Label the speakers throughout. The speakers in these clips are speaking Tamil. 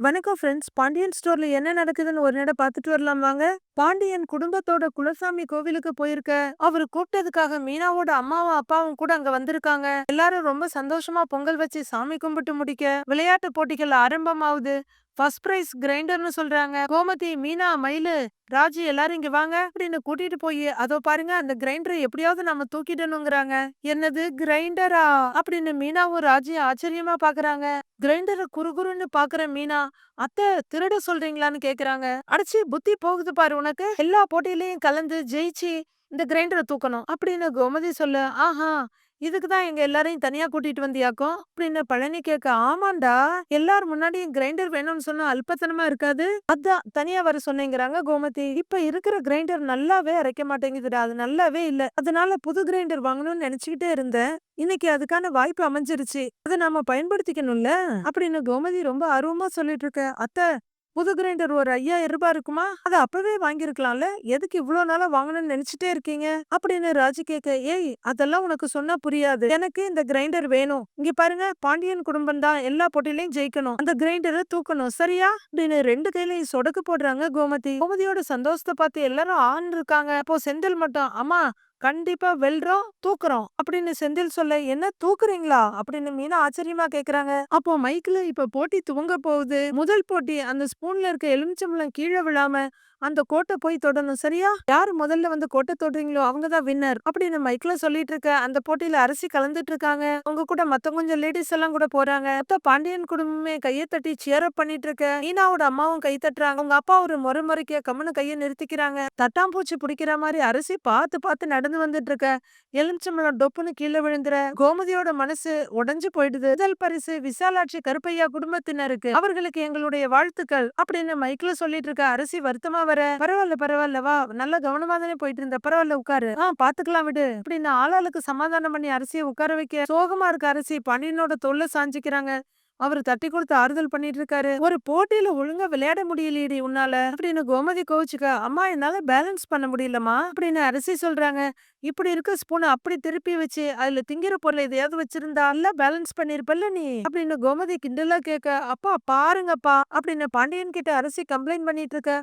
Speaker 1: வணக்கம் ஃப்ரெண்ட்ஸ் பாண்டியன் ஸ்டோர்ல என்ன நடக்குதுன்னு ஒரு நட பார்த்துட்டு வரலாம் வாங்க. பாண்டியன் குடும்பத்தோட குலசாமி கோவிலுக்கு போயிருக்க. அவர் கூப்பிட்டதுக்காக மீனாவோட அம்மாவும் அப்பாவும் கூட அங்க வந்திருக்காங்க. எல்லாரும் ரொம்ப சந்தோஷமா பொங்கல் வச்சு சாமி கும்பிட்டு முடிக்க. விளையாட்டு போட்டிகள் ஆரம்பமாகுது. ஃபர்ஸ்ட் பிரைஸ் கிரைண்டர்னு சொல்றாங்க. கோமதி மீனா மயிலு ராஜி எல்லாரும் இங்க வாங்க அப்படின்னு கூட்டிட்டு போய் அதோ பாருங்க அந்த கிரைண்டரை எப்படியாவது நம்ம தூக்கிடணுங்கிறாங்க. என்னது கிரைண்டரா? அப்படின்னு மீனாவும் ராஜியும் ஆச்சரியமா பாக்குறாங்க. கிரைண்டரை குறுகுறுன்னு பாக்குற மீனா அத்தை திருட சொல்றீங்களான்னு கேக்குறாங்க. அடிச்சு புத்தி போகுது பாரு உனக்கு. எல்லா போட்டியிலயும் கலந்து ஜெயிச்சு இந்த கிரைண்டரை தூக்கணும். அப்படின்னு கோமதி சொல்லு ஆஹா இதுக்கு தான் எங்க எல்லாரையும் தனியா கூட்டிட்டு வந்தியாக்கும்? அப்படின்னு பழனி கேட்க ஆமாண்டா எல்லார் முன்னாடியும் கிரைண்டர் வேணும்னு சொன்னா அல்பத்தனமா இருக்காது. அதான் தனியா வர சொன்னேங்கிறாங்க கோமதி. இப்ப இருக்கிற கிரைண்டர் நல்லாவே அரைக்க மாட்டேங்குதுடா. அது நல்லாவே இல்ல. அதனால புது கிரைண்டர் வாங்கணும்னு நினைச்சுக்கிட்டே இருந்தேன். இன்னைக்கு அதுக்கான வாய்ப்பு அமைஞ்சிருச்சு. அதை நாம பயன்படுத்திக்கணும்ல? அப்படின்னு கோமதி ரொம்ப ஆர்வமா சொல்லிட்டு இருக்க அத்தை புது கிரைண்டர் ஒரு ஐயாயிரம் ரூபாய் இருக்குமா? அதை அப்பவே வாங்கியிருக்கலாம்ல. எதுக்கு இவ்வளவு நாளா வாங்கணும்னு நினைச்சிட்டே இருக்கீங்க? அப்படின்னு ராஜி கேட்க ஏய் அதெல்லாம் உனக்கு சொன்னா புரியாது. எனக்கு இந்த கிரைண்டர் வேணும். இங்க பாருங்க பாண்டியன் குடும்பம் தான். எல்லா போட்டியிலையும் ஜெயிக்கணும். அந்த கிரைண்டரை தூக்கணும். சரியா? அப்படின்னு ரெண்டு கையிலையும் சொடக்கு போடுறாங்க கோமதி. கோமதியோட சந்தோஷத்தை பார்த்து எல்லாரும் ஆன் இருக்காங்க அப்போ செந்தில் மட்டும் அம்மா கண்டிப்பா வெல்றோம் தூக்குறோம். அப்படின்னு செந்தில் சொல்ல என்ன தூக்குறீங்களா? அப்படின்னு மீனா ஆச்சரியமா கேக்குறாங்க. அப்போ மைக்ல இப்ப போட்டி துவங்க போகுது. முதல் போட்டி அந்த ஸ்பூன்ல இருக்க எலுமிச்சம்பளம் கீழே விழாம அந்த கோட்டை போய் தொடணும். சரியா? யார் முதல்ல வந்து கோட்டை தொடுறீங்களோ அவங்க தான் வின்னர் அப்படின்னு மைக்ல சொல்லிட்டு இருக்க அந்த போட்டியில அரசி கலந்துட்டு இருக்காங்க. உங்க கூட மத்த கொஞ்சம் லேடிஸ் எல்லாம் கூட போறாங்க. மொத்த பாண்டியன் குடும்பமே கையை தட்டி சேர் அப் பண்ணிட்டு இருக்க. மீனாவோட அம்மாவும் கை தட்டுறாங்க. உங்க அப்பா ஒரு முறை முறைக்க கம்முன்னு கையை நிறுத்திக்கிறாங்க. தட்டாம்பூச்சி பிடிக்கிற மாதிரி அரிசி பார்த்து பார்த்து நடந்து வந்துட்டு இருக்க எலுமிச்சம்பழம் டொப்புன்னு கீழே விழுந்துற. கோமதியோட மனசு உடஞ்சு போயிடுது. முதல் பரிசு விசாலாட்சி கருப்பையா குடும்பத்தினருக்கு. அவர்களுக்கு எங்களுடைய வாழ்த்துக்கள். அப்படின்னு மைக்ல சொல்லிட்டு இருக்க அரசி வருத்தமா வர. பரவாயில்ல பரவாயில்ல வா. நல்ல கவனமா தானே போயிட்டு இருந்த பரவாயில்ல உட்காரு. ஆ பாத்துக்கலாம் விடு. அப்படின்னு ஆளாளுக்கு சமாதானம் பண்ணி அரசியை உட்கார வைக்க சோகமா இருக்க அரசி பணியினோட தொல்லை சாஞ்சிக்கிறாங்க. அவர் தட்டி கொடுத்து ஆறுதல் பண்ணிட்டு இருக்காரு ஒரு போட்டியில ஒழுங்கா விளையாட முடியலையடி உன்னால. அப்படின்னு கோமதி கோவிச்சுக்க அம்மா என்னால பேலன்ஸ் பண்ண முடியலமா அப்படின்னு அரிசி சொல்றாங்க. இப்படி இருக்க ஸ்பூனை அப்படி திருப்பி வச்சு அதுல திங்கிற பொருள் எதையாவது வச்சிருந்தா எல்லாம் பேலன்ஸ் பண்ணிருப்பல்ல நீ அப்படின்னு கோமதி கிண்டலா கேட்க அப்பா பாருங்கப்பா அப்படின்னு பாண்டியன் கிட்ட அரசி கம்ப்ளைண்ட் பண்ணிட்டு இருக்க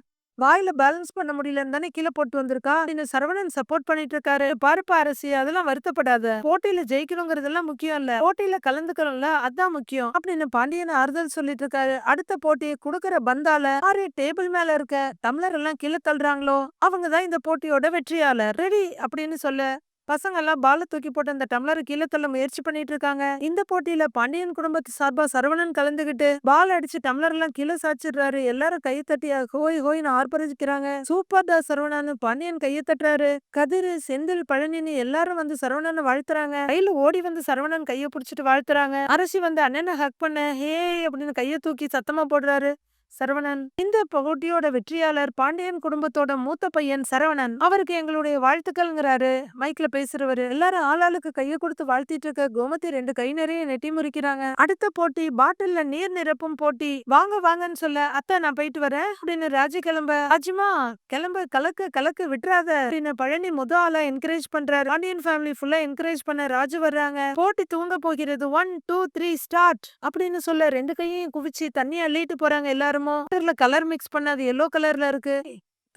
Speaker 1: வாயில பேலன்ஸ் பண்ண முடியலன்னு தானே கீழே போட்டு வந்திருக்கா? அப்படின்னு சரவணன் சப்போர்ட் பண்ணிட்டு இருக்காரு பருப்பு அரசி அதெல்லாம் வருத்தப்படாத. போட்டியில ஜெயிக்கணுங்கிறதெல்லாம் முக்கியம் இல்ல. போட்டியில கலந்துக்கணும்ல அதான் முக்கியம் அப்படின்னு பாண்டியன் ஆறுதல் சொல்லிட்டு இருக்காரு அடுத்த போட்டி குடுக்கற பந்தால யாரு டேபிள் மேல இருக்க? தமிழர் எல்லாம் கீழே தள்ளுறாங்களோ? அவங்கதான் இந்த போட்டியோட வெற்றியாளர். ரெடி அப்படின்னு சொல்ல பசங்கெல்லாம் பால தூக்கி போட்டு அந்த டம்ளரை கீழே தள்ள முயற்சி பண்ணிட்டு இருக்காங்க. இந்த போட்டியில பாண்டியன் குடும்பத்து சார்பா சரவணன் கலந்துகிட்டு பால் அடிச்சு டம்ளர் எல்லாம் கீழே சாச்சிடுறாரு எல்லாரும் கையை தட்டி ஹோய் ஹோய்னு ஆர்ப்பரிக்கிறாங்க சூப்பர் தா சரவணன் பாண்டியன் கையை தட்டுறாரு. கதிர் செந்தில் பழனின்னு எல்லாரும் வந்து சரவணனை வாழ்த்துறாங்க. கையில ஓடி வந்து சரவணன் கையை புடிச்சிட்டு வாழ்த்துறாங்க. அரசி வந்து அண்ணனை ஹக் பண்ண ஹே அப்படின்னு கையை தூக்கி சத்தமா போடுறாரு. சரவணன். இந்த போட்டியோட வெற்றியாளர் பாண்டியன் குடும்பத்தோட மூத்த பையன் சரவணன். அவருக்கு எங்களுடைய வாழ்த்துக்கள்ங்கிறாரு. மைக்ல பேசுறவரு. எல்லாரும் ஆளாளுக்கு கையை கொடுத்து வாழ்த்திட்டு இருக்க கோமதி ரெண்டு கை நிறைய நெட்டி முறிக்கிறாங்க. அடுத்த போட்டி பாட்டில்ல நீர் நிரப்பும் போட்டி. வாங்க வாங்கன்னு சொல்ல அத்தை நான் போயிட்டு வரேன் அப்படின்னு ராஜி கிளம்ப ராஜிமா கிளம்ப கலக்கு கலக்கு விட்டுறாத அப்படின்னு பழனி முத ஆளா என்கரேஜ் பண்றாரு. பாண்டியன் ஃபேமிலி ஃபுல்லா என்கரேஜ் பண்ண ராஜு வர்றாங்க. போட்டி தூங்க போகிறது. ஒன் டூ த்ரீ ஸ்டார்ட் அப்படின்னு சொல்ல ரெண்டு கையையும் குவிச்சு தண்ணி அள்ளிட்டு போறாங்க எல்லாரும். வருமோ கலர் மிக்ஸ் பண்ண அது எல்லோ கலர்ல இருக்கு.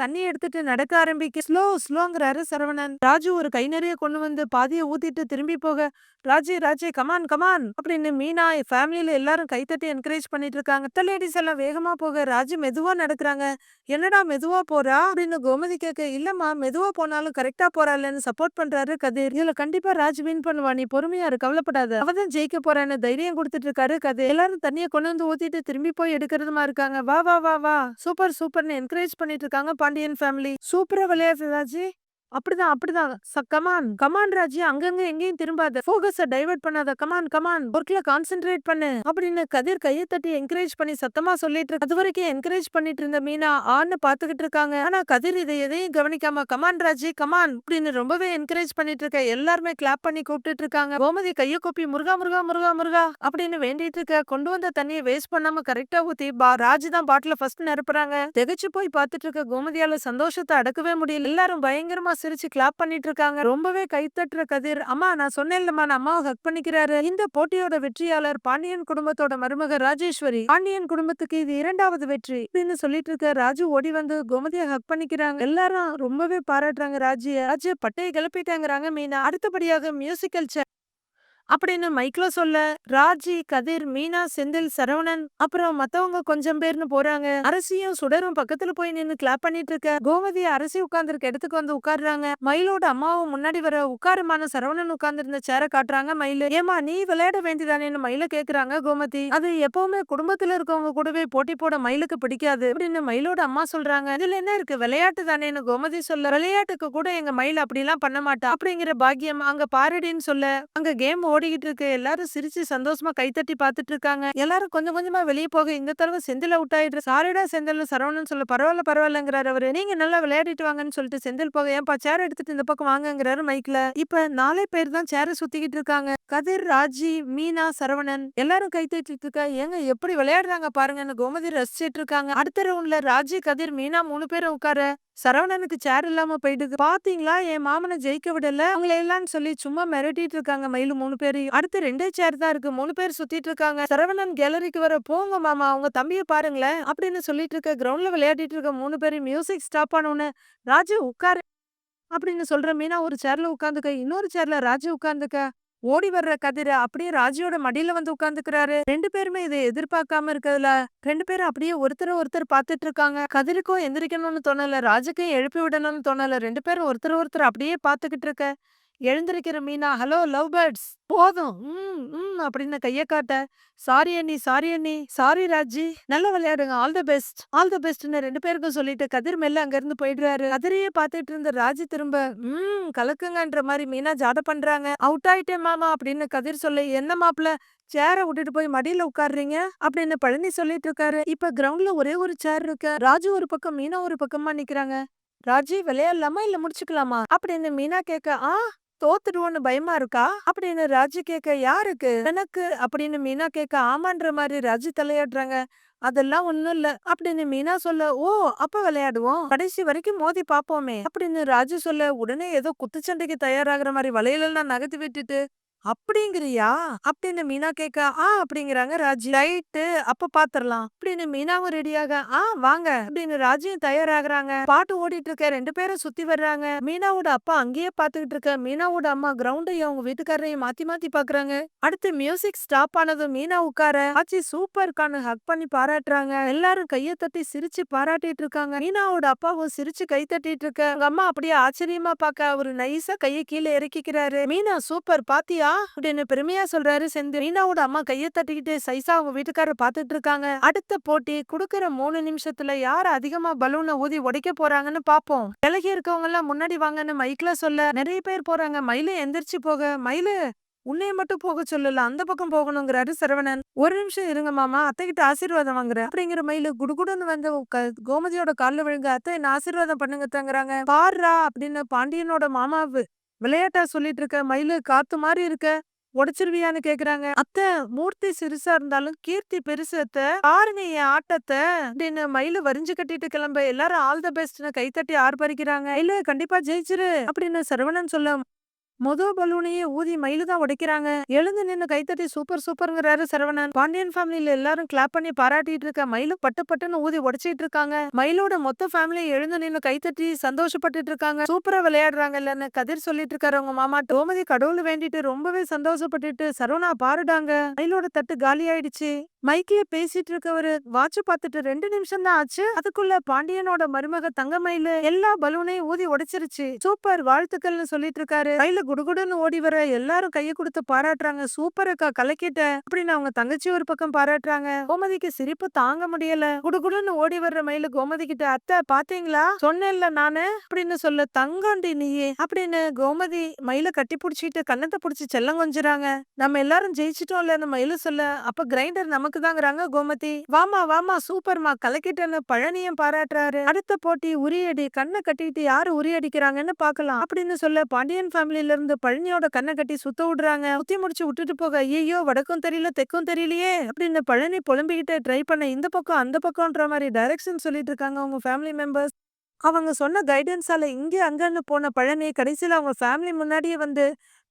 Speaker 1: தண்ணி எடுத்துட்டு நடக்க ஆரம்பிக்க ஸ்லோ ஸ்லோங்கிறாரு சரவணன். ராஜு ஒரு கை நிறைய கொண்டு வந்து பாதியை ஊத்திட்டு திரும்பி போக ராஜே ராஜே கமான் கமான் அப்படின்னு மீனா ஃபேமிலியில எல்லாரும் கைத்தட்டி என்கரேஜ் பண்ணிட்டு இருக்காங்க. மத்த லேடிஸ் எல்லாம் வேகமா போக ராஜு மெதுவா நடக்கிறாங்க. என்னடா மெதுவா போறா? அப்படின்னு கோமதி கேட்க இல்லம்மா மெதுவா போனாலும் கரெக்டா போறாள்னு சப்போர்ட் பண்றாரு கதிர். இதுல கண்டிப்பா ராஜ் வின் பண்ணுவா. நீ பொறுமையா இரு கவலைப்படாத. அவதான் ஜெயிக்க போறான்னு தைரியம் கொடுத்துட்டு இருக்காரு கதிர். எல்லாரும் தண்ணியை கொண்டு வந்து ஊத்திட்டு திரும்பி போய் எடுக்கிறதுமா இருக்காங்க. வா வா வா வா. சூப்பர் சூப்பர்னு என்கரேஜ் பண்ணிட்டு இருக்காங்க. பாண்டியன் ஃபேமிலி சூப்பரா விளையாடுது ராஜி. அப்படிதான் அப்படிதான். Come on come on Raji. அங்கங்க எங்கேயும் திரும்பாத. போகஸ டைவர்ட் பண்ணாத. கமான் கமான் ஒர்க்ல கான்சென்ட்ரேட் பண்ணு. அப்படின்னு கதிர் கையை தட்டி என்கரேஜ் பண்ணி சத்தமா சொல்லிட்டு இருக்கு. அது வரைக்கும் என்கரேஜ் பண்ணிட்டு இருந்த மீனா ஆன்னு பாத்துக்கிட்டு இருக்காங்க. ஆனா கதிர் இதை எதையும் கவனிக்காம கமான் ராஜி கமான் அப்படின்னு ரொம்பவே என்கரேஜ் பண்ணிட்டு இருக்க. எல்லாருமே கிளாப் பண்ணி கூப்பிட்டு இருக்காங்க. கோமதி கைய கூப்பி முருகா முருகா முருகா முருகா அப்படின்னு வேண்டிட்டு இருக்க. கொண்டு வந்த தண்ணியை வேஸ்ட் பண்ணாம கரெக்டா ஊத்தி பா ராஜி தான் பாட்டில ஃபர்ஸ்ட் நிரப்புறாங்க. திகச்சு போய் பாத்துட்டு இருக்க. கோமதியால சந்தோஷத்தை அடக்கவே முடியல. எல்லாரும் பயங்கரமா சிரிச்சு கிளாப் பண்ணிட்டு இருக்காங்க ரொம்பவே கைத்தட்டுற கதிர். அம்மா நான் சொன்னேன்லம்மா நான் அம்மாவை ஹக் பண்ணிக்கிறாரு. இந்த போட்டியோட வெற்றியாளர் பாண்டியன் குடும்பத்தோட மருமக ராஜேஸ்வரி. பாண்டியன் குடும்பத்துக்கு இது இரண்டாவது வெற்றி அப்படின்னு சொல்லிட்டு இருக்க ராஜு ஓடி வந்து கோமதியை ஹக் பண்ணிக்கிறாங்க. எல்லாரும் ரொம்பவே பாராட்டுறாங்க ராஜிய. ராஜு பட்டையை கிளப்பிட்டாங்கிறாங்க மீனா. அடுத்தபடியாக மியூசிக்கல் சேர் அப்படின்னு மைக்ல சொல்ல ராஜி கதிர் மீனா செந்தில் சரவணன் அப்புறம் மத்தவங்க கொஞ்சம் பேர்னு போறாங்க. அரசியும் சுடரும் பக்கத்துல போய் நின்னு கிளாப் பண்ணிட்டு இருக்க. கோமதி அரசி உட்கார்ந்துருக்க இடத்துக்கு வந்து உட்கார்றாங்க. மயிலோட அம்மாவும் முன்னாடி வர உட்காருமான சரவணன் உட்கார்ந்திருந்த சேர காட்டுறாங்க மயில். ஏமா நீ விளையாட வேண்டியதானேன்னு மயில கேக்குறாங்க கோமதி. அது எப்பவுமே குடும்பத்துல இருக்கவங்க கூடவே போட்டி போட மயிலுக்கு பிடிக்காது அப்படின்னு மயிலோட அம்மா சொல்றாங்க. இதுல என்ன இருக்கு? விளையாட்டு தானேன்னு கோமதி சொல்ல. விளையாட்டுக்கு கூட எங்க மயில் அப்படிலாம் பண்ண மாட்டா. அப்படிங்கிற பாக்கியம் அங்க பாரடின்னு சொல்ல. அங்க கேம் ஓடிக்கிட்டு இருக்கு. எல்லாரும் சிரிச்சு சந்தோஷமா கைத்தட்டி பாத்துட்டு இருக்காங்க. எல்லாரும் கொஞ்சம் கொஞ்சமா வெளியே போக இந்த தடவை செந்தில் அவுட் ஆயிடுற. சாரிடா செந்தில் சரவணன் சொல்ல பரவாயில்ல பரவாயில்லங்கிறாரு அவரு. நீங்க நல்லா விளையாடிட்டு வாங்கன்னு சொல்லிட்டு செந்தில் போக ஏன்பா சேர் எடுத்துட்டு இந்த பக்கம் வாங்கங்கிறாரு மைக்ல இப்ப நாலே பேர் தான் சேர சுத்திக்கிட்டு இருக்காங்க. கதிர் ராஜி மீனா சரவணன் எல்லாரும் கைத்தட்டிட்டு இருக்கா. ஏங்க எப்படி விளையாடுறாங்க பாருங்கன்னு கோமதி ரசிச்சிட்டு இருக்காங்க. அடுத்த ரவுண்ட்ல ராஜி கதிர் மீனா மூணு பேரும் உட்கார சரவணனுக்கு சேர் இல்லாம போயிட்டு பாத்தீங்களா? என் மாமனை ஜெயிக்க விடல. அவங்கள எல்லாம் சொல்லி சும்மா மிரட்டிட்டு இருக்காங்க. மயிலு மூணு பேரையும் அடுத்து ரெண்டே சேர் தான் இருக்கு. மூணு பேர் சுத்திட்டு இருக்காங்க. சரவணன் கேலரிக்கு வர போங்க மாமா அவங்க தம்பிய பாருங்களேன் அப்படின்னு சொல்லிட்டு இருக்க கிரவுண்ட்ல விளையாடிட்டு இருக்க மூணு பேரும் மியூசிக் ஸ்டாப் ஆனோன்னு ராஜு உட்காரு அப்படின்னு சொல்ற மீனா ஒரு சேர்ல உட்காந்துக்க இன்னொரு சேர்ல ராஜு உட்காந்துக்க. ஓடி வர்ற கதிர அப்படியே ராஜியோட மடியில வந்து உட்காந்துக்கிறாரு. ரெண்டு பேருமே இதை எதிர்பார்க்காம இருக்கிறதுல ரெண்டு பேரும் அப்படியே ஒருத்தர் ஒருத்தர் பாத்துட்டு இருக்காங்க. கதிருக்கும் எந்திரிக்கணும்னு தோணல ராஜுக்கும் எழுப்பி விடணும்னு தோணல ரெண்டு பேரும் ஒருத்தர் ஒருத்தர் அப்படியே பாத்துக்கிட்டு இருக்க. எழுந்திருக்கிற மீனா ஹலோ லவ் பேர்ட்ஸ் போதும். ம் ம் அப்படின்னு கைய காட்ட சாரி அண்ணி சாரி அண்ணி சாரி ராஜி. நல்லா விளையாடுங்க. All the best. All the பெஸ்ட்னு ரெண்டு பேருக்கும் சொல்லிட்டு கதிர் மெல்ல அங்க இருந்து போயிடுறாரு. கதிரையே பார்த்துட்டு இருந்த ராஜி திரும்ப ம் கலக்குங்கன்ற மாதிரி மீனா ஜாத பண்றாங்க. அவுட் ஆயிட்டேன் மாமா அப்படின்னு கதிர் சொல்லி என்ன மாப்பிள சேர விட்டுட்டு போய் மடியில உட்காடுறீங்க அப்படின்னு பழனி சொல்லிட்டு இருக்காரு. இப்ப கிரவுண்ட்ல ஒரே ஒரு சேர் இருக்கு. ராஜு ஒரு பக்கம் மீனா ஒரு பக்கமா நிக்கிறாங்க. ராஜி விளையாடலாமா? இல்ல முடிச்சுக்கலாமா? அப்படின்னு மீனா கேட்க ஆ தோத்துடுவோன்னு பயமா இருக்கா? அப்படின்னு ராஜு கேட்க யாருக்கு? எனக்கு? அப்படின்னு மீனா கேட்க ஆமான்ற மாதிரி ராஜு தலையாடுறாங்க அதெல்லாம் ஒண்ணும் இல்ல. அப்படின்னு மீனா சொல்ல ஓ அப்ப விளையாடுவோம். கடைசி வரைக்கும் மோதி பாப்போமே. அப்படின்னு ராஜு சொல்ல உடனே ஏதோ குத்துச்சண்டைக்கு தயாராகிற மாதிரி வலையிலெல்லாம் நகர்த்தி விட்டுட்டு அப்படிங்கிறியா? அப்படின்னு மீனா கேட்க ஆ அப்படிங்கிறாங்க ராஜி. ரைட்டு அப்ப பாத்துரலாம். அப்படின்னு மீனாவும் ரெடியாக ஆ வாங்க அப்படின்னு ராஜியும் தயாராகுறாங்க. பாட்டு ஓடிட்டு இருக்க ரெண்டு பேரும் சுத்தி வர்றாங்க. மீனாவோட அப்பா அங்கேயே பாத்துக்கிட்டு இருக்க மீனாவோட அம்மா கிரவுண்டையும் அவங்க வீட்டுக்காரரையும் மாத்தி மாத்தி பாக்குறாங்க. அடுத்து மியூசிக் ஸ்டாப் ஆனதும் மீனா உட்கார ஆச்சி சூப்பர்கான்னு ஹக் பண்ணி பாராட்டுறாங்க. எல்லாரும் கைய தட்டி சிரிச்சு பாராட்டிட்டு இருக்காங்க. மீனாவோட அப்பாவும் சிரிச்சு கை தட்டிட்டு இருக்க அவங்க அம்மா அப்படியே ஆச்சரியமா பாக்க அவரு நைஸா கைய கீழே இறக்கிக்கிறாரு. மீனா சூப்பர் பாத்தியா? அப்படின்னு பெருமையா சொல்றாரு செந்தில். மீனாவோட அம்மா கையை தட்டிக்கிட்டு சைசா அவங்க வீட்டுக்காரர் பாத்துட்டு இருக்காங்க. அடுத்த போட்டி குடுக்கற மூணு நிமிஷத்துல யார் அதிகமா பலூனை ஊதி உடைக்க போறாங்கன்னு பாப்போம். விலகி இருக்கவங்க எல்லாம் முன்னாடி வாங்கன்னு மைக்ல சொல்ல நிறைய பேர் போறாங்க. மயிலு எந்திரிச்சு போக மயிலு உன்னைய மட்டும் போக சொல்லல அந்த பக்கம் போகணுங்கிறாரு சரவணன். ஒரு நிமிஷம் இருங்க மாமா அத்தை கிட்ட ஆசீர்வாதம் வாங்குற அப்படிங்கிற மயிலு குடுகுடுன்னு வந்து கோமதியோட கால்ல விழுங்க அத்தை என்ன ஆசீர்வாதம் பண்ணுங்க தங்குறாங்க பாருறா அப்படின்னு பாண்டியனோட மாமாவு விளையாட்டா சொல்லிட்டு இருக்க? மயிலு காத்து மாதிரி இருக்க? உடைச்சிருவியான்னு கேக்குறாங்க. அத்தை மூர்த்தி சிறுசா இருந்தாலும் கீர்த்தி பெருசத்த அத்தை. பாருங்க என் ஆட்டத்தை. அப்படின்னு மயிலு வரிஞ்சு கட்டிட்டு கிளம்ப. எல்லாரும் ஆல் த பெஸ்ட்னு கைத்தட்டி ஆர்ப்பரிக்கிறாங்க. இல்ல கண்டிப்பா ஜெயிச்சிரு அப்படின்னு சரவணன் சொல்ல மொத பலூனையே ஊதி மயிலு தான் உடைக்கிறாங்க. எழுந்து நின்னு கைத்தட்டி சூப்பர் சூப்பர்ங்கிறாரு சரவணன். பாண்டியன் ஃபேமிலியில எல்லாரும் கிளாப் பண்ணி பாராட்டிட்டு இருக்க மயிலு பட்டு பட்டுன்னு ஊதி உடைச்சிட்டு இருக்காங்க. மயிலோட மொத்த ஃபேமிலி எழுந்து நின்னு கைத்தட்டி சந்தோஷப்பட்டுட்டு இருக்காங்க. சூப்பரா விளையாடுறாங்க இல்லன்னு கதிர் சொல்லிட்டு இருக்காரு அவங்க மாமா. டோமதி கடவுள் வேண்டிட்டு ரொம்பவே சந்தோஷப்பட்டுட்டு சரவணா பாருடாங்க. மயிலோட தட்டு காலி ஆயிடுச்சு மைக்கிய பேசிட்டு இருக்கவரு வாட்ச் பார்த்துட்டு ரெண்டு நிமிஷம் தான் ஆச்சு. அதுக்குள்ள பாண்டியனோட மருமக தங்கமயில எல்லா பலூனையும் ஊதி உடைச்சிருச்சு. சூப்பர் வாழ்த்துக்கள்னு சொல்லிட்டு இருக்காரு கையில குடுகுடுன்னு ஓடி வர எல்லாரும் கையை கொடுத்து பாராட்டுறாங்க. சூப்பர் அக்கா கலக்கிட்ட. அப்படின்னு அவங்க தங்கச்சி ஒரு பக்கம் பாராட்டுறாங்க. கோமதிக்கு சிரிப்பு தாங்க முடியல. குடுகுடுன்னு ஓடி வர்ற மயில கோமதி கிட்ட அத்தை பாத்தீங்களா? சொன்னேன்ல நானு. அப்படின்னு சொல்ல தங்கண்டி நீயே. அப்படின்னு கோமதி மயில கட்டி புடிச்சிட்டு கன்னத்தை புடிச்சு செல்லம் கொஞ்சுறாங்க. நம்ம எல்லாரும் ஜெயிச்சிட்டோம்ல அந்த மயில சொல்ல அப்ப கிரைண்டர் நம்ம நமக்கு தாங்கிறாங்க கோமதி. வாமா வாமா சூப்பர்மா. கலக்கிட்டேன்னு பழனியும் பாராட்டுறாரு. அடுத்த போட்டி உரியடி கண்ணை கட்டிட்டு யாரு உரியடிக்கிறாங்கன்னு பார்க்கலாம் அப்படின்னு சொல்ல பாண்டியன் ஃபேமிலில இருந்து பழனியோட கண்ணை கட்டி சுத்த விடுறாங்க. சுத்தி முடிச்சு விட்டுட்டு போக ஐயோ வடக்கும் தெரியல தெக்கும் தெரியலையே அப்படின்னு பழனி புலம்பிக்கிட்டு ட்ரை பண்ண இந்த பக்கம் அந்த பக்கம்ன்ற மாதிரி டைரக்ஷன் சொல்லிட்டு இருக்காங்க உங்க ஃபேமிலி மெம்பர்ஸ் அவங்க சொன்ன கைடன்ஸால இங்கே அங்கன்னு போன பழனி கடைசியில் அவங்க ஃபேமிலி முன்னாடியே வந்து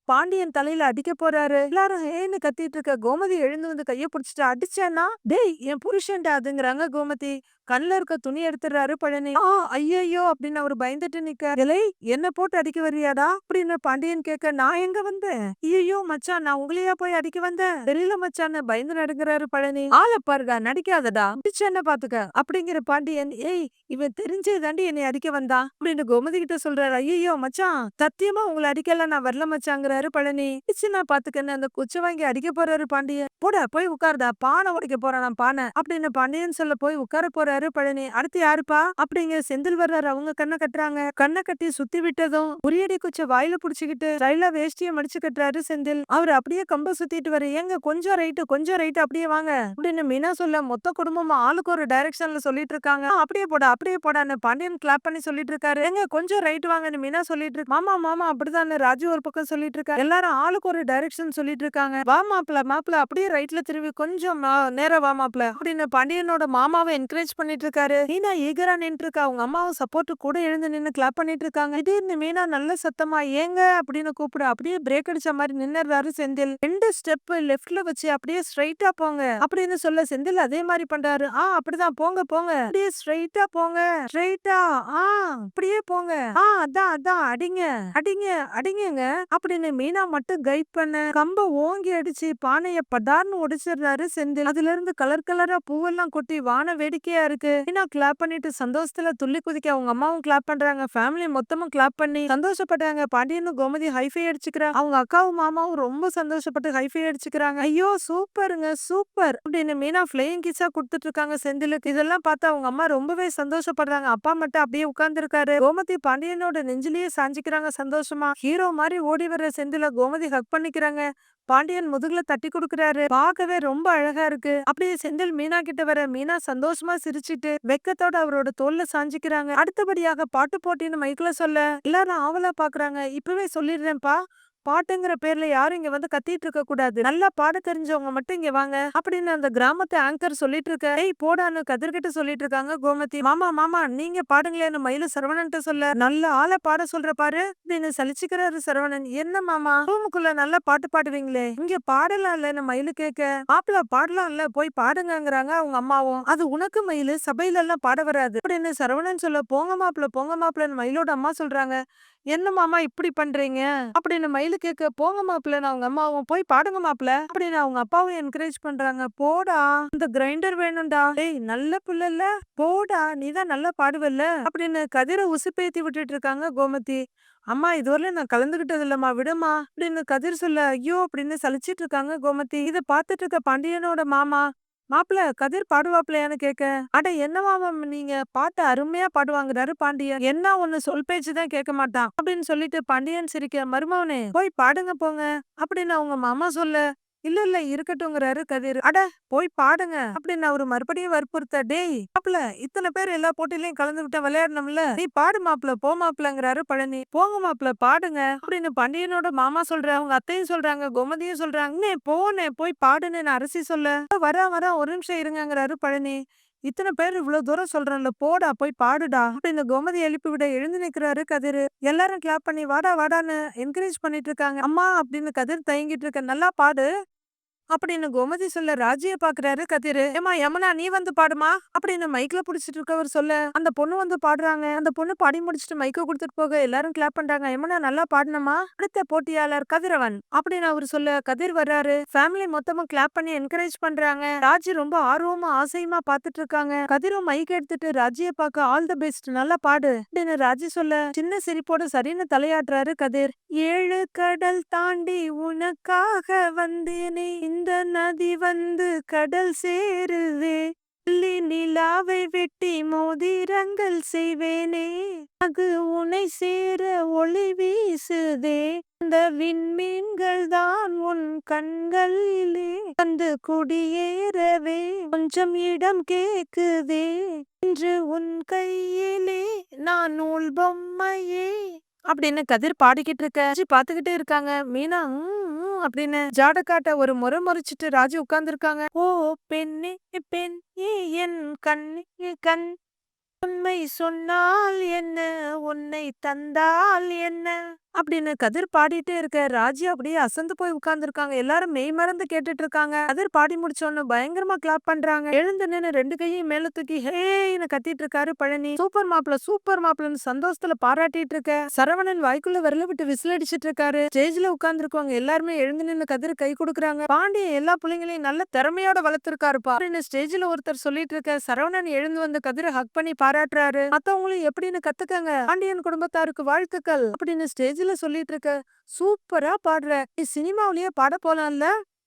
Speaker 1: பாண்டியன் தலையில அடிக்க போறாரு. எல்லாரும் ஏன்னு கத்திட்டு இருக்க கோமதி எழுந்து வந்து கைய புடிச்சிட்டு அடிச்சேன்னா டேய் என் புருஷன்டா அதுங்கிறாங்க கோமதி. கண்ணுல இருக்க துணி எடுத்துடுறாரு பழனி. ஆ ஐயோ அப்படின்னு அவர் பயந்துட்டு நிக்க இலை என்ன போட்டு அடிக்க வரியாடா அப்படின்னு பாண்டியன் கேட்க நான் எங்க வந்தேன்? ஐயோ மச்சான் நான் உங்களையா போய் அடிக்க வந்தேன்? தெரியல மச்சான்னு பயந்து நடுங்குறாரு பழனி. ஆளை பாருடா நடிக்காதடா. என்ன பாத்துக்க? அப்படிங்கிற பாண்டியன் ஏய் இவன் தெரிஞ்சே தாண்டி என்னை அடிக்க வந்தான் அப்படின்னு கோமதி கிட்ட சொல்றாரு. ஐயோ மச்சான் சத்தியமா உங்களை அடிக்கல நான் வரல மச்சாங்கிறாரு பழனி. சின்ன பாத்துக்கன்னு அந்த குச்சை வாங்கி அடிக்க போறாரு பாண்டியன். போட போய் உட்காருடா பானை உடைக்க போறான் நான் பானை. அப்படின்னு பாண்டியன் சொல்ல போய் உட்கார போறாரு பழனி? அடுத்து யாருப்பா? அப்படிங்க செந்தில் வர்றாரு. அவங்க கண்ணை கட்டுறாங்க. கண்ணை கட்டி சுத்தி விட்டதும் உரியடி குச்ச வாயில புடிச்சுக்கிட்டு ரயில வேஷ்டிய மடிச்சு கட்டுறாரு செந்தில். அவர் அப்படியே கம்ப சுத்திட்டு வர ஏங்க கொஞ்சம் ரைட்டு கொஞ்சம் ரைட்டு அப்படியே வாங்க. அப்படின்னு மீனா சொல்ல மொத்த குடும்பமா ஆளுக்கு ஒரு டைரக்ஷன்ல சொல்லிட்டு இருக்காங்க. அப்படியே போடா அப்படியே போடான்னு பாண்டியன் கிளாப் பண்ணி சொல்லிட்டு இருக்காரு. எங்க கொஞ்சம் ரைட் வாங்கன்னு மீனா சொல்லிட்டு இருக்கு. மாமா மாமா அப்படிதான் ராஜு ஒரு பக்கம் சொல்லிட்டு இருக்காரு. எல்லாரும் ஆளுக்கு ஒரு டைரக்ஷன் சொல்லிட்டு இருக்காங்க. வா மாப்பிள மாப்பிள அப்படியே ரைட்ல திரும்பி கொஞ்சம் நேரம் வா மாப்பிள அப்படின்னு பாண்டியனோட மாமாவை என்கரேஜ் பண்ணி பண்ணிட்டு இருக்காரு மீனா ஈகரா நின்று இருக்கா அவங்க அம்மாவும் சப்போர்ட் கூட எழுந்து நின்று கிளாப் பண்ணிட்டு இருக்காங்க திடீர்னு மீனா நல்ல சத்தமா ஏங்க? அப்படின்னு கூப்பிடு. அப்படியே பிரேக் அடிச்ச மாதிரி நின்னுறாரு செந்தில். ரெண்டு ஸ்டெப் லெஃப்ட்ல வச்சு அப்படியே ஸ்ட்ரைட்டா போங்க அப்படின்னு சொல்ல செந்தில் அதே மாதிரி பண்றாரு. ஆ அப்படிதான். போங்க போங்க. அப்படியே ஸ்ட்ரைட்டா போங்க. ஸ்ட்ரைட்டா ஆ அப்படியே போங்க. ஆ அதான் அதான். அடிங்க அடிங்க அடிங்கங்க. அப்படின்னு மீனா மட்டும் கைட் பண்ண கம்ப ஓங்கி அடிச்சு பானைய படார்னு உடைச்சிடுறாரு செந்தில். அதுல இருந்து கலர் கலரா பூவெல்லாம் கொட்டி வான வேடிக்கையா இருக்கு. மீனா கிளாப் பண்ணிட்டு சந்தோஷத்துல துள்ளி குதிக்க அவங்க அம்மாவும் கிளாப் பண்றாங்க. ஃபேமிலி மொத்தமும் கிளாப் பண்ணி சந்தோஷப்பட்டாங்க. பாண்டியனும் கோமதி ஹைஃபை அடிச்சுக்கிறா. அவங்க அக்காவும் மாமாவும் ரொம்ப சந்தோஷப்பட்டு ஹைஃபை அடிச்சுக்கிறாங்க. ஐயோ சூப்பருங்க சூப்பர்! அப்படின்னு மீனா ஃபிளையிங் கிச்சா கொடுத்துட்டு இருக்காங்க செந்திலுக்கு. இதெல்லாம் பார்த்து அவங்க அம்மா ரொம்பவே சந்தோஷப்படுறாங்க. அப்பா மட்டும் அப்படியே உட்கார்ந்துருக்காரு. கோமதி பாண்டியனோட நெஞ்சிலேயே சாஞ்சிக்கிறாங்க சந்தோஷமா. ஹீரோ மாதிரி ஓடி வர்ற செந்தில கோமதி ஹக் பண்ணிக்கிறாங்க. பாண்டியன் முதுகுல தட்டி கொடுக்குறாரு. பார்க்கவே ரொம்ப அழகா இருக்கு. அப்படியே செந்தில் மீனா கிட்ட வர மீனா சந்தோஷமா சிரிச்சிட்டு வெக்கத்தோட அவரோட தோல்ல சாஞ்சிக்கிறாங்க. அடுத்தபடியாக பாட்டு போட்டின்னு மைக்ல சொல்ல எல்லாரும் ஆவலா பாக்குறாங்க. இப்பவே சொல்லிடுறேன்ப்பா. பாட்டுங்கிற பேர்ல யாரும் இங்க வந்து கத்திட்டு இருக்க கூடாது. நல்லா பாட தெரிஞ்சவங்க மட்டும் இங்க வாங்க. அப்படின்னு அந்த கிராமத்து ஆங்கர் சொல்லிட்டு இருக்க ஏய் போடான்னு கதிர்கிட்ட சொல்லிட்டு இருக்காங்க கோமதி. மாமா மாமா நீங்க பாடுங்களேன்னு மயிலு சரவணன்ட்ட சொல்ல நல்ல ஆளை பாட சொல்ற பாரு அப்படின்னு சலிச்சுக்கிறாரு சரவணன். என்ன மாமா ரூமுக்குள்ள நல்லா பாட்டு பாடுவீங்களே இங்க பாடலாம் இல்லன்னு மயிலு கேட்க மாப்பிள்ள பாடலாம் இல்ல போய் பாடுங்கிறாங்க அவங்க அம்மாவும். அது உனக்கு மயிலு சபையில எல்லாம் பாட வராது. அப்படின்னு சரவணன் சொல்ல போங்க மாப்பிள்ள போங்க மாப்பிள்ளன்னு மயிலோட அம்மா சொல்றாங்க. என்ன மாமா இப்படி பண்றீங்க? அப்படின்னு மயிலு கேட்க போங்க மாப்பிள்ளன்னு அவங்க அம்மாவும் போய் பாடுங்க மாப்பிள்ள அப்படின்னு அவங்க அப்பாவும் என்கரேஜ் பண்றாங்க. போடா இந்த கிரைண்டர் வேணும்டா. டேய் நல்ல புள்ளல்ல போடா நீ தான் நல்லா பாடுவல்ல அப்படின்னு கதிரை உசுப்பேத்தி விட்டுட்டு இருக்காங்க கோமதி. அம்மா இதுவரை நான் கலந்துகிட்டது இல்லம்மா விடுமா அப்படின்னு கதிர் சொல்ல ஐயோ அப்படின்னு சலிச்சிட்டு இருக்காங்க கோமதி. இதை பார்த்துட்டு இருக்க பாண்டியனோட மாமா மாப்பிள கதிர் பாடுவாப்பிளையான்னு கேட்க அட என்னவா மேம் நீங்க பாட்டு அருமையா பாடுவாங்கிறாரு பாண்டியன். என்ன ஒண்ணு சொல் பேச்சு தான் கேட்க மாட்டான். அப்படின்னு சொல்லிட்டு பாண்டியன் சிரிக்க மருமவனே போய் பாடுங்க போங்க. அப்படின்னு அவங்க மாமா சொல்ல இல்ல இல்ல இருக்கட்டும்ங்கிறாரு கதிர். அட போய் பாடுங்க அப்படின்னு அவரு மறுபடியும் வற்புறுத்த டேய் மாப்பிள இத்தனை பேர் எல்லா போட்டியிலயும் கலந்துகிட்ட விளையாடணும்ல? நீ பாடு மாப்பிள போ மாப்பிளங்கிறாரு பழனி. போங்க மாப்பிள பாடுங்க அப்படின்னு பண்டியனோட மாமா சொல்ற அவங்க அத்தையும் சொல்றாங்க கோமதியும் சொல்றாங்க. போனே போய் பாடுன்னு அரசி சொல்ல. வர வர ஒரு நிமிஷம் இருங்கங்கிறாரு பழனி. இத்தனை பேர் இவ்வளவு தூரம் சொல்றேன்ல போடா போய் பாடுடா அப்படின்னு கோமதி எழுப்பி விட எழுந்து நிக்கிறாரு கதிர். எல்லாரும் கிளாப் பண்ணி வாடா வாடான்னு என்கரேஜ் பண்ணிட்டு இருக்காங்க. அம்மா அப்படின்னு கதிர் தயங்கிட்டு இருக்க நல்லா பாடு அப்படின்னு கோமதி சொல்ல ராஜிய பாக்குறாரு கதிரு. ஏமா யமுனா நீ வந்து பாடுமா? அப்படின்னு மைக்ல புடிச்சிட்டு இருக்கவர் சொல்ல அந்த பொண்ணு வந்து பாடுறாங்க. அந்த பொண்ணு பாடி முடிச்சிட்டு மைக்க கொடுத்துட்டு போக எல்லாரும் கிளாப் பண்றாங்க. யமுனா நல்லா பாடினமா அடுத்த போட்டியாளர் கதிரவன். அப்படின்னு அவர் சொல்ல கதிர் வர்றாரு. ஃபேமிலி மொத்தமும் கிளாப் பண்ணி என்கரேஜ் பண்றாங்க. ராஜி ரொம்ப ஆர்வமா ஆசையுமா பாத்துட்டு இருக்காங்க. கதிரும் மைக் எடுத்துட்டு ராஜிய பார்க்க ஆல் த பெஸ்ட் நல்லா பாடு. அப்படின்னு ராஜி சொல்ல சின்ன சிரிப்போட சரின்னு தலையாட்டுறாரு கதிர். ஏழு கடல் தாண்டி உனக்காக வந்தேனே. இந்த நதி வந்து கடல் சேருதே. வெள்ளி நிலாவை வெட்டி மோதிரங்கள் செய்வேனே. அது உன்னை சேர ஒளி வீசுதே. அந்த விண்மீன்கள் தான் உன் கண்களிலே வந்து குடியேறவே. கொஞ்சம் இடம் கேக்குதே. இன்று உன் கையிலே நான் நூல் பொம்மையே. அப்படின்னு கதிர் பாடிக்கிட்டு இருக்க. பாத்துக்கிட்டே இருக்காங்க. மீனா அப்படின்னு ஜாடக்காட்ட ஒரு முறை முறைச்சிட்டு ராஜி உட்கார்ந்து இருக்காங்க ஓ பெண்ணே பெண் ஏ என் கண்ணே கண். உண்மை சொன்னால் என்ன? உன்னை தந்தால் என்ன? அப்படின்னு கதிர் பாடிட்டே இருக்க ராஜி அப்படியே அசந்து போய் உட்கார்ந்துருக்காங்க. எல்லாரும் மெய் மறந்து கேட்டுட்டு இருக்காங்க கதிர் பாடி முடிச்சோன்னு பயங்கரமா கிளாப் பண்றாங்க. எழுந்து நின்னு ரெண்டு கையும் மேல தூக்கி ஹேன்னு கத்திட்டு இருக்காரு பழனி. சூப்பர் மாப்பிள சூப்பர் மாப்பிளன்னு சந்தோஷத்துல பாராட்டிட்டு இருக்க சரவணன் வாய்க்குள்ள விரல விட்டு விசில் அடிச்சிட்டு இருக்காரு ஸ்டேஜ்ல உட்கார்ந்துருக்கவங்க எல்லாருமே எழுந்து நின்னு கதிர் கை கொடுக்குறாங்க. பாண்டியன் எல்லா பிள்ளைங்களையும் நல்ல திறமையோட வளர்த்திருக்காருப்பா அப்படின்னு ஸ்டேஜ்ல ஒருத்தர் சொல்லிட்டு இருக்க சரவணன் எழுந்து வந்து கதிரை ஹக் பண்ணி பாராட்டுறாரு. மத்தவங்களும் எப்படின்னு கத்துக்கங்க. பாண்டியன் குடும்பத்தாருக்கு வாழ்த்துக்கள் அப்படின்னு ஸ்டேஜ்ல சொல்லிட்டு இருக்க சூப்பரா பாடுற. நீ சினிமாவிலேயே பாட போலாம்ல?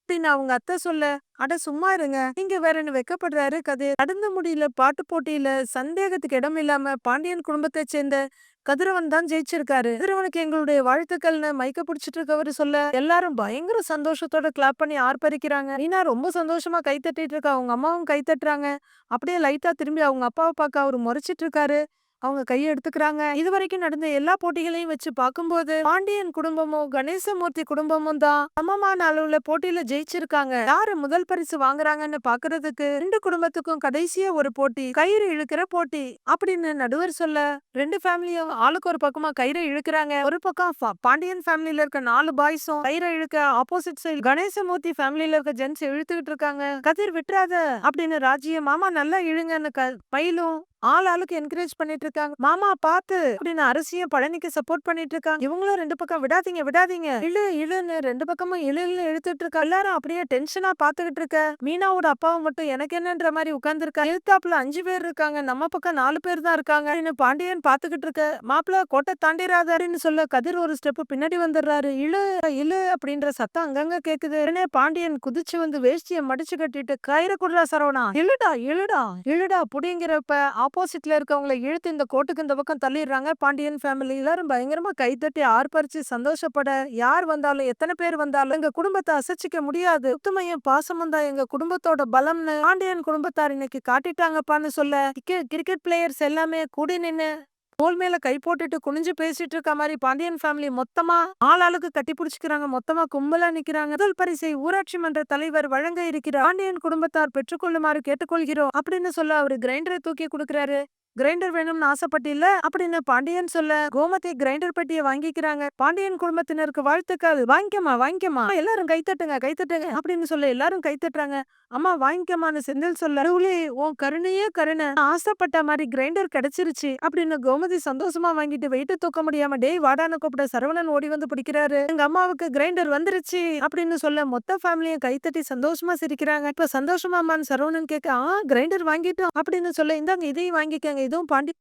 Speaker 1: அப்படின்னு அவங்க அத்தை சொல்ல அட சும்மா இருங்க. நீங்க வேறன்னு வெக்கப்படுறாரு கதிர்? நடந்த முடியல பாட்டு போட்டியில சந்தேகத்துக்கு இடம் இல்லாம பாண்டியன் குடும்பத்தை சேர்ந்த கதிரவன் தான் ஜெயிச்சிருக்காரு. கதிரவனுக்கு எங்களுடைய வாழ்த்துக்கள்னு மைக்க புடிச்சிட்டு இருக்கவரு சொல்ல எல்லாரும் பயங்கர சந்தோஷத்தோட கிளாப் பண்ணி ஆர்ப்பரிக்கிறாங்க. நீனா ரொம்ப சந்தோஷமா கை தட்டிட்டு இருக்கா. அவங்க அம்மாவும் கை தட்டுறாங்க. அப்படியே லைட்டா திரும்பி அவங்க அப்பாவை பார்க்க அவரு முறைச்சிட்டு இருக்காரு. அவங்க கையை எடுத்துக்கிறாங்க. இது வரைக்கும் நடந்த எல்லா போட்டிகளையும் வச்சு பார்க்கும்போது பாண்டியன் குடும்பமும் கணேசமூர்த்தி குடும்பமும் தான் சமமான அளவுல போட்டியில ஜெயிச்சிருக்காங்க. யாரு முதல் பரிசு வாங்குறாங்கன்னு பாக்குறதுக்கு ரெண்டு குடும்பத்துக்கும் கடைசியா ஒரு போட்டி கயிறு இழுக்கிற போட்டி அப்படின்னு நடுவர் சொல்ல ரெண்டு ஃபேமிலியும் ஆளுக்கு ஒரு பக்கமா கயிறை இழுக்கிறாங்க. ஒரு பக்கம் பாண்டியன் ஃபேமிலியில இருக்க நாலு பாய்ஸும் கயிறை இழுக்க ஆப்போசிட் சைடு கணேசமூர்த்தி ஃபேமிலியில இருக்க ஜென்ஸ் இழுத்துக்கிட்டு இருக்காங்க. கதிர் விட்டுறாத அப்படின்னு ராஜிய மாமா நல்லா இழுங்கன்னு க- ஆள் ஆளுக்கு என்கரேஜ் பண்ணிட்டு இருக்காங்க மாமா பார்த்து அப்படின்னு அரிசியும் பழனிக்கு சப்போர்ட் பண்ணிட்டு இருக்காங்க இவங்களும் ரெண்டு பக்கம் விடாதீங்க விடாதீங்க. இழு இழுன்னு ரெண்டு பக்கமும் இழு இழு இழுத்துட்டு இருக்கா எல்லாரும் அப்படியே டென்ஷனா பாத்துக்கிட்டு இருக்க மீனாவோட அப்பாவும் மட்டும் எனக்கு என்னன்ற மாதிரி உட்கார்ந்துருக்கா. எழுத்தாப்புல அஞ்சு பேர் இருக்காங்க. நம்ம பக்கம் நாலு பேர் தான் இருக்காங்க. அப்படின்னு பாண்டியன் பாத்துக்கிட்டு இருக்க மாப்பிள்ள கோட்டை தாண்டிராதாருன்னு சொல்ல கதிர் ஒரு ஸ்டெப் பின்னாடி வந்துடுறாரு. இழு இழு அப்படின்ற சத்தம் அங்கங்க கேக்குது. உடனே பாண்டியன் குதிச்சு வந்து வேஷ்டியை மடிச்சு கட்டிட்டு கயிறு குடுறா சரவணா. இழுடா இழுடா இழுடா புடிங்கிறப்ப ஆப்போசிட்ல இருக்கவங்கள இழுத்து இந்த கோட்டுக்கு இந்த பக்கம் தள்ளிடுறாங்க. பாண்டியன் ஃபேமிலி எல்லாரும் பயங்கரமா கைத்தட்டி ஆர்ப்பரிச்சு சந்தோஷப்பட யார் வந்தாலும் எத்தனை பேர் வந்தாலும் எங்க குடும்பத்தை அசைச்சிக்க முடியாது. ஒத்துமையும் பாசமும் தான் எங்க குடும்பத்தோட பலம்னு பாண்டியன் குடும்பத்தார் இன்னைக்கு காட்டிட்டாங்கப்பான்னு சொல்ல கிரிக்கெட் பிளேயர்ஸ் எல்லாமே கூடி நின்று தோல் மேல கை போட்டுட்டு குனிஞ்சு பேசிட்டு இருக்க மாதிரி பாண்டியன் ஃபேமிலி மொத்தமா ஆளாளுக்கு கட்டி பிடிச்சிக்கிறாங்க. மொத்தமா கும்பலா நிக்கிறாங்க. முதல் பரிசை ஊராட்சி மன்ற தலைவர் வழங்க இருக்கிற பாண்டியன் குடும்பத்தார் பெற்றுக்கொள்ளுமாறு கேட்டுக்கொள்கிறோம் அப்படின்னு சொல்ல அவரு கிரைண்டரை தூக்கி கொடுக்கிறாரு. கிரைண்டர் வேணும்னு ஆசைப்பட்டில்ல? அப்படின்னு பாண்டியன் சொல்ல கோமதி கிரைண்டர் பெட்டியை வாங்கிக்கிறாங்க. பாண்டியன் குடும்பத்தினருக்கு வாழ்த்துக்கள். வாங்கிக்கமா வாங்கிக்கமா எல்லாரும் கைத்தட்டுங்க கைத்தட்டுங்க அப்படின்னு சொல்ல எல்லாரும் கைத்தட்டுறாங்க. அம்மா வாங்கிக்கமான்னு செந்தில் சொல்ல "கடவுளே, உன் கருணையே கருணை. ஆசைப்பட்ட மாதிரி கிரைண்டர் கிடைச்சிருச்சு அப்படின்னு கோமதி சந்தோஷமா வாங்கிட்டு வெயிட்டு தூக்க முடியாம டேய் வாடான கூப்பிட சரவணன் ஓடி வந்து பிடிக்கிறாரு. எங்க அம்மாவுக்கு கிரைண்டர் வந்துருச்சு. அப்படின்னு சொல்ல மொத்த ஃபேமிலியும் கைத்தட்டி சந்தோஷமா சிரிக்கிறாங்க. இப்ப சந்தோஷமாமான்னு சரவணன் கேட்க ஆ கிரைண்டர் வாங்கிட்டோம். அப்படின்னு சொல்ல இந்தாங்க இதையும் வாங்கிக்கங்க. இதுவும் பாண்டி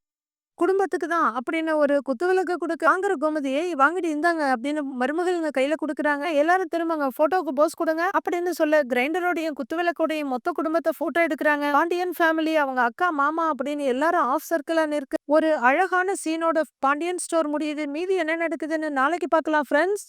Speaker 1: குடும்பத்துக்கு தான் அப்படின்னு ஒரு குத்துவிளக்கு கொடுக்க வாங்குற கோமதியை வாங்கிட்டு இருந்தாங்க அப்படின்னு மருமகள் கையில கொடுக்குறாங்க. எல்லாரும் திரும்பங்க போட்டோக்கு போஸ் கொடுங்க அப்படின்னு சொல்ல கிரைண்டரோடையும் குத்துவிளக்கோடையும் மொத்த குடும்பத்தை போட்டோ எடுக்கிறாங்க. பாண்டியன் ஃபேமிலி அவங்க அக்கா மாமா அப்படின்னு எல்லாரும் ஆஃப் சர்க்கிளா நிற்கு. ஒரு அழகான சீனோட பாண்டியன் ஸ்டோர் முடியுது. மீதி என்ன நடக்குதுன்னு நாளைக்கு பார்க்கலாம் ஃப்ரெண்ட்ஸ்